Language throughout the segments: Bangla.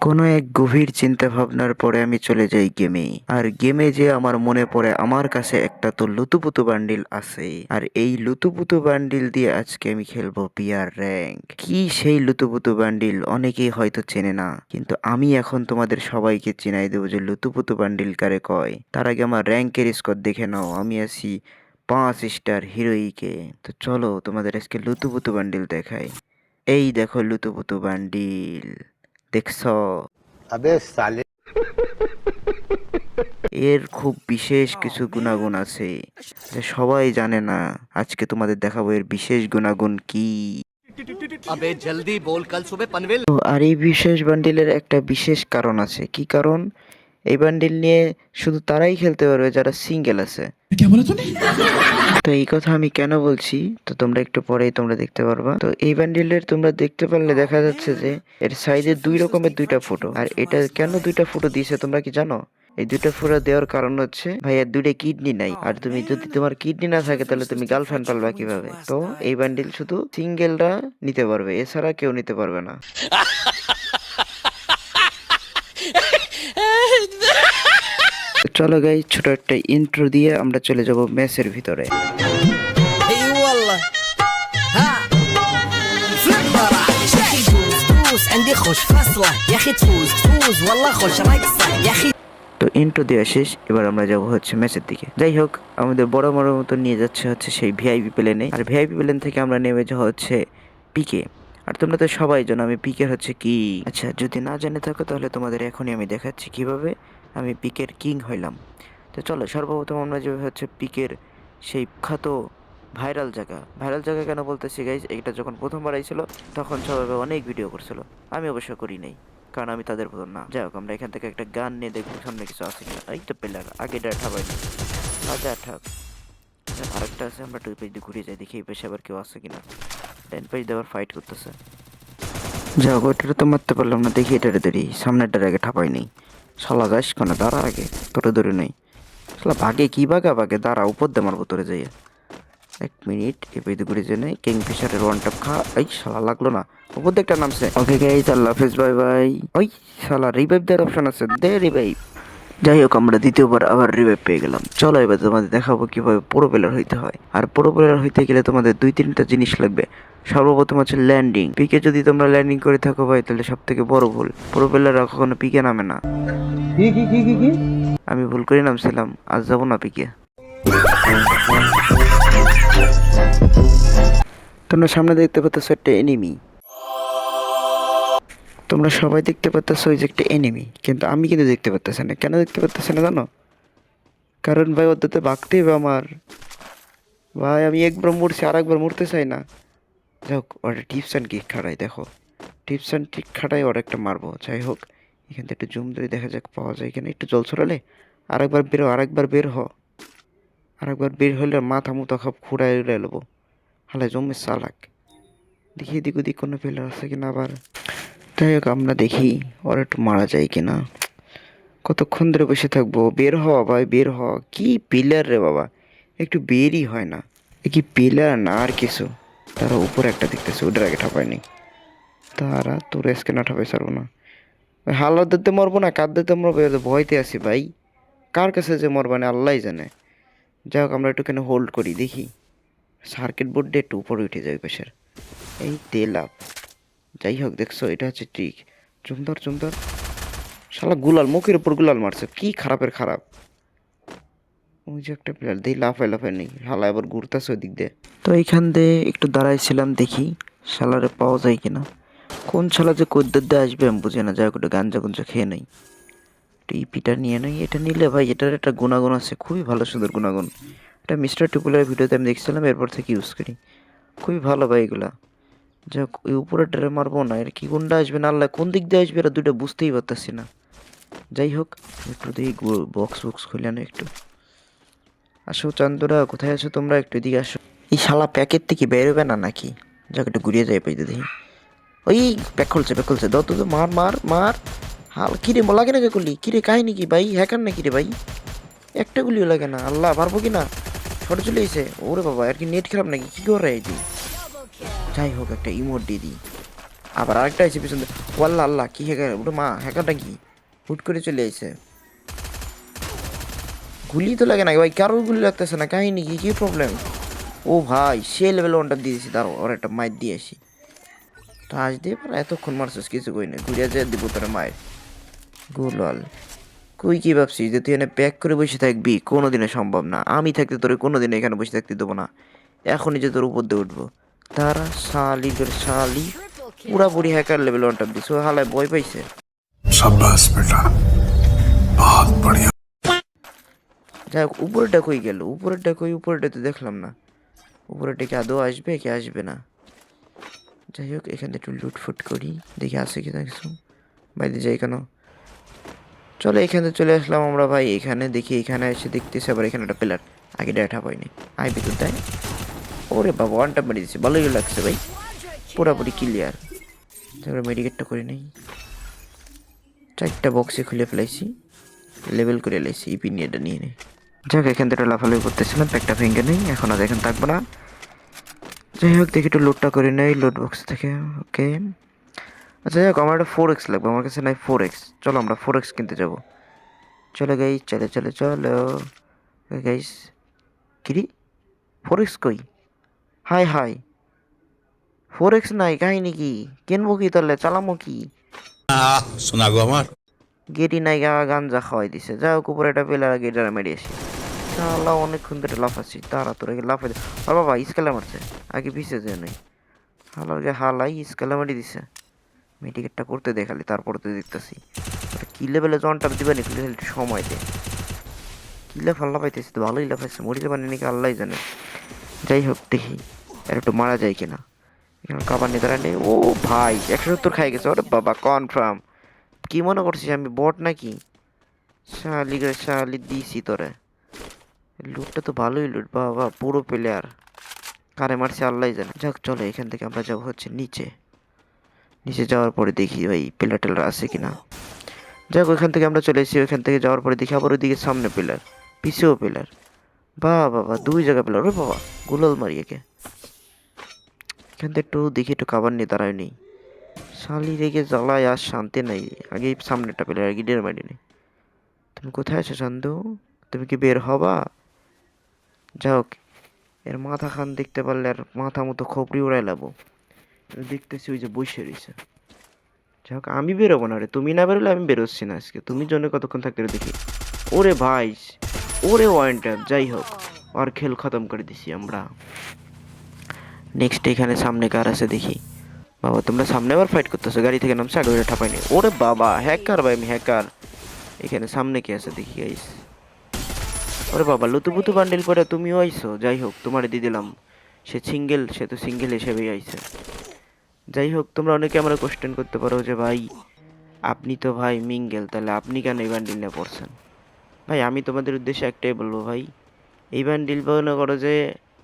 কোনো এক গভীর চিন্তা ভাবনার পরে আমি চলে যাই গেমে। আর গেমে যে আমার মনে পড়ে, আমার কাছে একটা তো লুতুপুতু বান্ডিল আছে। আর এই লুতুপুতু বান্ডিল দিয়ে আজকে আমি খেলব পিয়ার র্যাঙ্ক। কি সেই লুতুপুতু বান্ডিল, অনেকেই হয়তো চেনে না। কিন্তু আমি এখন তোমাদের সবাইকে চিনাই দেবো যে লুতুপুতু বান্ডিল কারে কয়। তার আগে আমার র্যাঙ্কের স্কোর দেখে নাও, আমি আছি পাঁচ স্টার হিরোইকে। তো চলো তোমাদের আজকে লুতুপুতু বান্ডিল দেখাই। এই দেখো লুতুপুতু বান্ডিল। দেখছ? এর খুব বিশেষ কিছু গুণাগুণ আছে সবাই জানে না। আজকে তোমাদের দেখাবো এর বিশেষ গুণাগুণ কি। আবে জলদি বল কাল সুবে পানভেল আর এই বিশেষ বান্ডিলের একটা বিশেষ কারণ আছে। কি কারণ? এই বান্ডিল নিয়ে শুধু তারাই খেলতে পারবে যারা সিঙ্গেল আছে। তো এই কথা আমি কেন বলছি? তো তোমরা একটু পরেই তোমরা দেখতে পারবা। তো এই বান্ডিলের তোমরা দেখতে পারলে দেখা যাচ্ছে যে এর সাইডে দুই রকমের দুইটা ফটো আর এটা কেন দুইটা ফটো দিয়েছে তোমরা কি জানো? এই দুইটা ফটো দেওয়ার কারণ হচ্ছে ভাই এর দুইটা কিডনি নাই। আর তুমি যদি তোমার কিডনি না থাকে তাহলে তুমি গার্লফ্রেন্ড পালবা কীভাবে? তো এই বান্ডিল শুধু সিঙ্গেলরা নিতে পারবে। এছাড়া কেউ নিতে পারবে না। চলো গাই ছোট একটা ইন্ট্রো দিয়ে আমরা চলে যাব ম্যাচের ভিতরে। তো ইন্ট্রো দেওয়া শেষ এবার আমরা যাব হচ্ছে ম্যাচের দিকে। যাই হোক আমাদের বড় বড় মতো নিয়ে যাচ্ছে হচ্ছে সেই ভিআইপি প্লেনে আর ভিআইপি প্লেন থেকে আমরা নেমে যাওয়া হচ্ছে পিকে আর তোমরা তো সবাই জানো আমি পিকে হচ্ছে কি। আচ্ছা যদি না জানে থাকো তাহলে তোমাদের এখনই আমি দেখাচ্ছি কীভাবে। আমি পিকের কিং হইলাম। তো চলো, সর্বপ্রথম আমরা যে হচ্ছে পিকের সেই খ্যাত ভাইরাল জায়গা ভাইরাল জায়গা কেন বলতেছি গাইজ এটা যখন প্রথমবার আইছিল, তখন সবাই অনেক ভিডিও করছিল। আমি অবশ্য করি নাই, কারণ আমি তাদের মতন না। যাই হোক, আমরা এখান থেকে একটা গান নিয়ে দেখব, সামনে কিছু আছে কিনা। এই তো পেলার আগে এটা ঠাবাই না আচ্ছা ঠাক আরেকটা আছে, আমরা দুই পেজ দিয়ে ঘুরে যাই, দেখি এই পেশে আবার কেউ আছে কিনা। ডাইন পেজ দিয়ে আবার ফাইট করতেছে। যাই হোক ওইটারে তো মারতে পারলাম না, দেখি এটারে দেরি সামনেরটার আগে ঠাপাই নেই। শালা যাস কেন? দাঁড়া আগে, তোরে ধরে নেই। শালা ভাগে কি বাগা বাগে দাঁড়া, উপর দিয়ে মারবো তোরে যাইয়া। এক মিনিট এই পেজ ঘুরে নেই কিং ফিশারের ওয়ান টপ খা। এই শালা লাগল না। উপর একটা নামছে। ওকে গাইজ আল্লাহ হাফেজ বাই বাই ওই শালা রিভাইভ দেওয়ার অপশন আছে, দে রিভাইভ যাই হোক, আমরা দ্বিতীয়বার আবার রিভাইভ পেয়ে গেলাম। চলো এবার তোমাদের দেখাবো কীভাবে প্রো প্লেয়ার হইতে হয়। আর প্রো প্লেয়ার হইতে গেলে তোমাদের দুই তিনটা জিনিস লাগবে। সর্বপ্রথম হচ্ছে ল্যান্ডিং পিকে যদি তোমরা ল্যান্ডিং করে থাকো ভাই তাহলে সব থেকে বড় ভুল। প্রো প্লেয়াররা কখনো পিকে নামে না। আমি ভুল করে নামছিলাম আজ যাব না পিকে তোমরা সামনে দেখতে পাচ্ছ একটা এনিমি তোমরা সবাই দেখতে পাচ্ছ ওই যে একটা এনিমি কিন্তু আমি কিন্তু দেখতে পাচ্ছি না। কেন দেখতে পাচ্ছি না জানো? কারণ ভাই ওদের তো ভাগতে হবে আমার। ভাই আমি একবার মরছি আর একবার মরতে চাই না। যাই হোক, ওটা টিপস অ্যান্ড খাটাই দেখো। টিপস অ্যান্ড কিক খাটাই ওর একটা মারবো। যাই হোক, এখান থেকে একটু জুম ধরে দেখা যাক পাওয়া যায় কিনা। একটু জল ছড়ালে আরেকবার বের আরেকবার বের হ। আরেকবার বের হলে মাথা মুথা সব খুঁড়াই উড়ে নেব হালে জমে চালাক। দেখি এদিক ওদিক কোনো প্লেয়ার আছে কিনা আবার। যাই হোক, আমরা দেখি ওর একটু মারা যায় কিনা। কতক্ষণ ধরে বসে থাকব? বের হ ভাই, বের হ। কি পিলার রে বাবা। একটু বেরই হয় না। কি পিলার না আর কিছু। তারা উপরে একটা দেখতেছে ওটার আগে ঠাপায়নি। তারা তোর আজকে না ঠাপাই ছাড়বো না। হালার দিতে মরবো না কার দিতে মরবো ভয়তে আছি ভাই। কার কাছে যে মরবানে আল্লাহ জানে। যাই হোক, আমরা একটুখানি হোল্ড করি, দেখি। সার্কিট বোর্ড দিয়ে একটু উপরে উঠে যায় পেশের এই তেল আপ। যাই হোক, দেখছ, এটা হচ্ছে ঠিক চুমদার চুমদার। শালা গুলাল, মুখের উপর গুলাল মারছে, কি খারাপের খারাপ। ওই যে একটা প্লেয়ার দেই লাফায় লাফায় নেই, শালা এবার ঘুরতেছে ওই দিক দিয়ে। তো এইখান দিয়ে একটু দাঁড়াইছিলাম দেখি, শালারে পাওয়া যায় কিনা। কোন শালা যে কৈদ্যের দিয়ে আসবে আমি বুঝি না, যাই একটু গাঞ্জা গুঞ্জা খেয়ে নেই। একটু ইপিটা নিয়ে নেই, এটা নিলে ভাই, এটার একটা গুণাগুণ আছে, খুবই ভালো সুন্দর গুণাগুণ। এটা মিস্টার টুপুলের ভিডিওতে আমি দেখছিলাম, এরপর থেকে ইউজ করি। খুবই ভালো ভাই এগুলা। ওই উপরে ড্রে মারবো না, এর কি গুন্ডা আসবে না, আল্লাহ কোন দিক দিয়ে আসবে এরা দুইটা বুঝতেই পারতেছি না। যাই হোক, একটু দেখি বক্স বক্স খুলে না একটু। আসো চান্দুরা কোথায় আছো তোমরা? একটু এদিকে আসো। এই শালা প্যাকেট থেকে বেরোবে না নাকি? যাক, একটু ঘুরিয়ে যাই পাইতে দেখি। ওই প্যাক খুলছে প্যাক খুলছে। দাও তো মার মার মার। হাল কিরে লাগে না করলি? কিরে কাহিনী কি ভাই? হ্যাকার নাকি রে ভাই? একটা গুলিও লাগে না। আল্লাহ, পারব কি না? ফটো চলে এসে ওরে বাবা, আর কি নেট খারাপ নাকি? কি করে এই যাই হোক, একটা ইমোট দিয়ে দিই। আবার আরেকটা এসে পিছন। ও আল্লাহ আল্লাহ, কি হ্যাকার? ওটা মা, হ্যাকারটা কি? হুট করে চলে আইছে গুলি তো লাগে না ভাই কারোর গুলি লাগতেছে না, কাহিনি কি? কি প্রবলেম ও ভাই, সে লেভেল ওয়ানটা দিয়েছি তার ওর একটা মায়ের দিয়ে আসি। টাচ দিয়ে পারে এতক্ষণ মারছিস, কিছু কই না ঘুরে যায় দিব তোর মায়ের গুলাল, কই কি ভাবছিস? যে তুই এনে প্যাক করে বসে থাকবি কোনো দিনে সম্ভব না। আমি থাকতে তোর কোনো দিনে এখানে বসে থাকতে দেবো না। এখনই যে তোর উপর দিয়ে উঠবো। তারা শালি তোর শালি, পুরাপুরি হ্যাকার লেভেল ওয়ানটা দিস ও হালায় বই পাইছে। সাব্বাস, বেটা। বহুত বড়িয়া যাই হোক উপরেটা কই গেল? উপরেরটা কই? উপরেটা তো দেখলাম না। উপরেটা কি আদৌ আসবে কি আসবে না? যাই হোক, এখানে একটু লুটফুট করি। দেখি আছে কি কিছু। বাইরে যাই কেন? চলো, এখানে চলে আসলাম আমরা ভাই। এখানে দেখি, এখানে এসে দেখতেছি আবার এখানে একটা প্লেয়ার আগে ডেটা পাইনি আই বিদ্যুৎ দেয় ওরে বাবা ওয়ানটা মেরে দিচ্ছে ভালোই লাগছে ভাই। পুরাপুরি ক্লিয়ার তারপরে মেডিকেটটা করে নেই। চারটা বক্সে খুলে ফেলাইছি। লেভেল করে লাইছি। ইপি নিয়ে এটা নিয়ে নেই যাই হোক এখান থেকে লাফালাফি করতেছিলাম প্যাকটা ভেঙে নেই এখন আর এখানে থাকব না। যাই হোক দেখি একটু লোডটা করে নেই লোড বক্স থেকে ওকে আচ্ছা যাই হোক আমার একটা ফোর এক্স লাগবে আমার কাছে নাই ফোর এক্স চলো আমরা ফোর এক্স কিনতে যাব। চলে গাইস চলে চলে চলো। গাইস কিরি ফোর এক্স কই? হাই হাই ফোর এক্স নাই কাহিনি কি? কিনবো কি তাহলে? চালামো কি? শোনাগো আমার। গেটি নাই গাঞ্জা খাওয়াই দিছে। যাই হোক উপরে একটা পেলার গেটার মেরিয়েছি শালা অনেকক্ষণ ধরে লাফাচ্ছি তারা তোর আগে লাফাই আর বাবা স্কেলা মারছে, আগে পিছিয়ে যায় নাই। হালার গে হালাই স্কেলা মারি দিছে। মেডিকেটটা করতে দেখালি তারপর তো দেখতেছি। কি লেভেলে জনটা দিবে একটু সময় দে। কিলে ফাল্লা পাইতেছি তো ভালোই লাফাইছে, মরিতে পারি নাকি আল্লাহ জানে। যাই হোক, দেখি আর একটু মারা যায় কিনা। এখানে কাবার নিতে নেই। ও ভাই, একশো সত্তর খাই গেছে, ওরে বাবা কনফার্ম কি মনে করছিস, আমি বট নাকি? শালি শালি দিছি তোরে। লুটটা তো ভালোই লুট, বাবা, পুরো প্লেয়ার কারে মারছে আল্লাহ জানে। যাক, চলো, এখান থেকে আমরা যাব হচ্ছে নিচে। নিচে যাওয়ার পরে দেখি ওই পিলার টেলার আছে কিনা। যাক, ওইখান থেকে আমরা চলে এসেছি, ওইখান থেকে যাওয়ার পরে দেখি আবার ওইদিকে সামনে পিলার পিছেও পিলার বা বাবা দুই জায়গা পিলার ওরে বাবা, গুলাল একে। এখান থেকে একটু দেখি, একটু খাবার নিয়ে দাঁড়ায় নেই। শালি রেগে জ্বালায়, আর শান্তি নাই। আগে সামনেটা পেলে আর গিডের মারি নেই। তুমি কোথায় আছো চান্দু তুমি কি বের হবা? যাও এর মাথা খান দেখতে পারলে আর মাথা মতো খপড়ি উড়াই লাবো দেখতেছি ওই যে বসে রয়েছে যাই হোক, আমি বেরোবো না রে। তুমি না বেরোলে আমি বেরোচ্ছি না আজকে। তুমি জন্য কতক্ষণ থাকতে দেখি। ওরে ভাই, ওরে ওয়াইন্টার যাই হোক, আর খেল খতম করে দিছি আমরা। নেক্সট এখানে সামনে কার আছে দেখি। বাবা, তোমরা সামনে আবার ফাইট করতেছো? গাড়ি থেকে নামছে, আগে ঠাপাই নি ওরে বাবা হ্যাকার ভাই, আমি হ্যাকার এখানে সামনে কে আছে দেখি গাইস ওরে বাবা, লুতুপুতু বান্ডিল পরে তুমিও আইছো? যাই হোক তোমার দিয়ে দিলাম। সে সিঙ্গেল সে তো সিঙ্গেল হিসেবেই আইছে। যাই হোক তোমরা অনেকে আমরা কোশ্চেন করতে পারো যে, ভাই, আপনি তো ভাই মিঙ্গেল তাহলে আপনি কেন এই বান্ডিল নিয়ে পড়ছেন? ভাই, আমি তোমাদের উদ্দেশ্যে একটাই বলব, ভাই, এই বান্ডিল মনে করো যে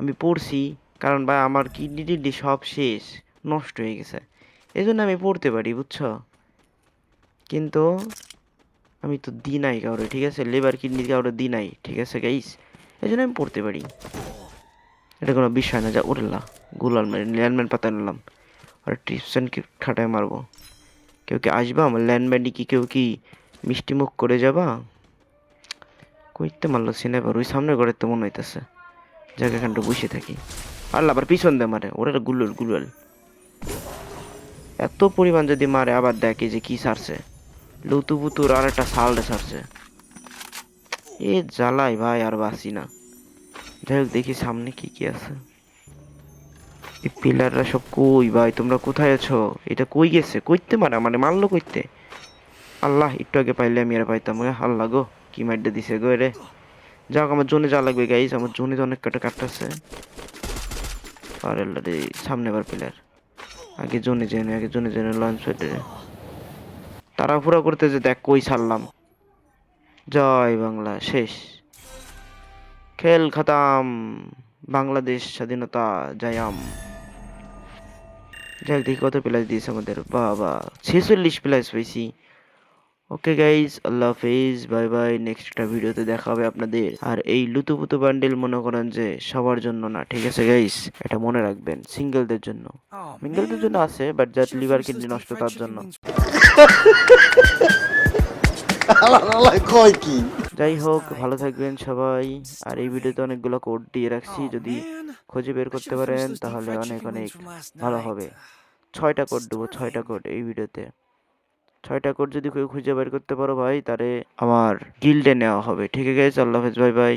আমি পড়ছি, কারণ ভাই আমার কিডনি টিডনি সব শেষ, নষ্ট হয়ে গেছে। এই জন্য আমি পড়তে পারি, বুঝছ? কিন্তু আমি তো দিই নাই কাউরে, ঠিক আছে? লেবার কিডনি কাউরে দিই নাই ঠিক আছে গাইস এই জন্য আমি পড়তে পারি। এটা কোনো বিষয় না, যা উঠলাম গুলাল মেরে, ল্যান্ডম্যান পাতা নিলাম আর টিপসেন কি খাটায় মারবো। কেউ কি আসবা? আমার ল্যান্ডম্যানটি কি, কেউ কি মিষ্টি মুখ করে যাবা? কইতে মারলো সিনেবার ওই সামনের ঘরে তো মনে হইতেছে। যাকে এখানটা বসে থাকি। আল্লাহ, আবার পিছন দে মারে, ওরা গুলল গুলল। এত পরিমাণ যদি মারে, আবার দেখে যে কি সারছে লুতু বুতুর আর একটা সালটা সারছে এ জ্বালাই ভাই, আর বাসি না। যাই হোক, দেখি সামনে কি কি আছে। এই পিলাররা সব কই ভাই? তোমরা কোথায় আছো? এটা কই গেছে? কইতে মারা মানে মারলো কইতে? আল্লাহ, একটু আগে পাইলে আমি আর পাইতাম আল্লাহ গো, কি মাইডটা দিছে গো রে যাক আমার জোনে যা লাগবে গাইস আমার জোনে তো অনেক কাটা কাটতেছে আর আল্লাহ রে, সামনে আবার পিলার। আগে জোনে জেনে আগে জোনে জেনে লঞ্চ হইতে তাড়াহুড়া করতে যে দেখ কই ছাড়লাম। জয় বাংলা শেষ। খেল খতাম। বাংলাদেশ স্বাধীনতা জয়াম। যাক দেখি কত প্লাস দিয়েছে আমাদের। বাবা ছেচল্লিশ প্লাস পেয়েছি। ওকে গাইজ আল্লাহ হাফিজ। বাই বাই নেক্সট একটা ভিডিওতে দেখা হবে আপনাদের। আর এই লুতুপুতু বান্ডেল মনে করেন যে সবার জন্য না ঠিক আছে গাইজ এটা মনে রাখবেন সিঙ্গেলদের জন্য। মিঙ্গেলদের জন্য আছে বাট যার লিভার কিডনি নষ্ট তার জন্য। কয় কি? যাই হোক ভালো থাকবেন সবাই। আর এই ভিডিওতে অনেকগুলো কোড দিয়ে রাখছি। যদি খুঁজে বের করতে পারেন তাহলে অনেক অনেক ভালো হবে। ছয়টা কোড দেবো ছয়টা কোড এই ভিডিওতে। ছয়টা কোড যদি কেউ খুঁজে বের করতে পারো ভাই তাহলে আমার গিল্ডে নেওয়া হবে। ঠিক আছে আল্লাহ হাফেজ বাই বাই